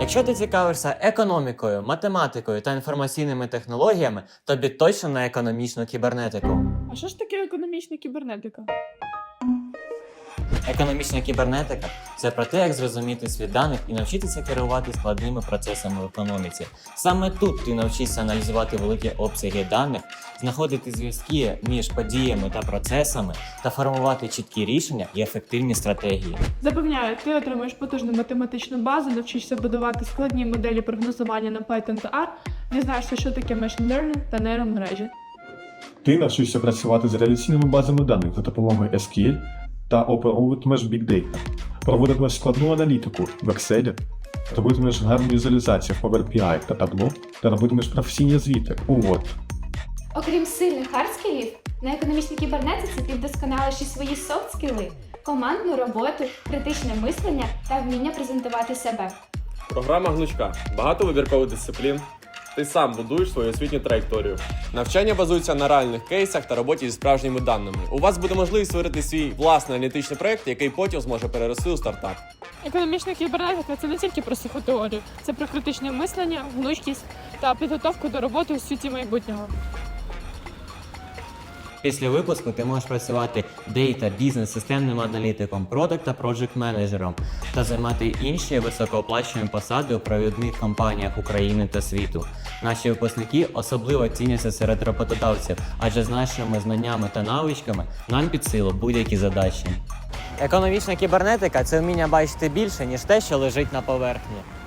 Якщо ти цікавишся економікою, математикою та інформаційними технологіями, тобі точно на економічну кібернетику. А що ж таке економічна кібернетика? Економічна кібернетика це про те, як зрозуміти світ даних і навчитися керувати складними процесами в економіці. Саме тут ти навчишся аналізувати великі обсяги даних, знаходити зв'язки між подіями та процесами та формувати чіткі рішення і ефективні стратегії. Запевняю, ти отримаєш потужну математичну базу, навчишся будувати складні моделі прогнозування на Python та R, дізнаєшся, що таке machine learning та нейромережі. Ти навчишся працювати з реляційними базами даних за допомогою SQL та оперуватимеш Big Data, проводитимеш складну аналітику в Excel, робитимеш гарну візуалізацію в Power BI та Tableau та робитимеш професійні звіти у Word. Окрім сильних хардскілів, на економічній кібернетиці ти вдосконалиш і свої софт-скіли, командну роботу, критичне мислення та вміння презентувати себе. Програма гнучка, багато вибіркових дисциплін. Ти сам будуєш свою освітню траєкторію. Навчання базується на реальних кейсах та роботі зі справжніми даними. У вас буде можливість створити свій власний аналітичний проект, який потім зможе перерости у стартап. Економічна кібернетика це не тільки про сухотеорію, це про критичне мислення, гнучкість та підготовку до роботи у світі майбутнього. Після випуску ти можеш працювати дейта, бізнес, системним аналітиком, продакт та проджект менеджером та займати інші високооплачувані посади у провідних компаніях України та світу. Наші випускники особливо ціняться серед роботодавців, адже з нашими знаннями та навичками нам під силу будь-які задачі. Економічна кібернетика це вміння бачити більше, ніж те, що лежить на поверхні.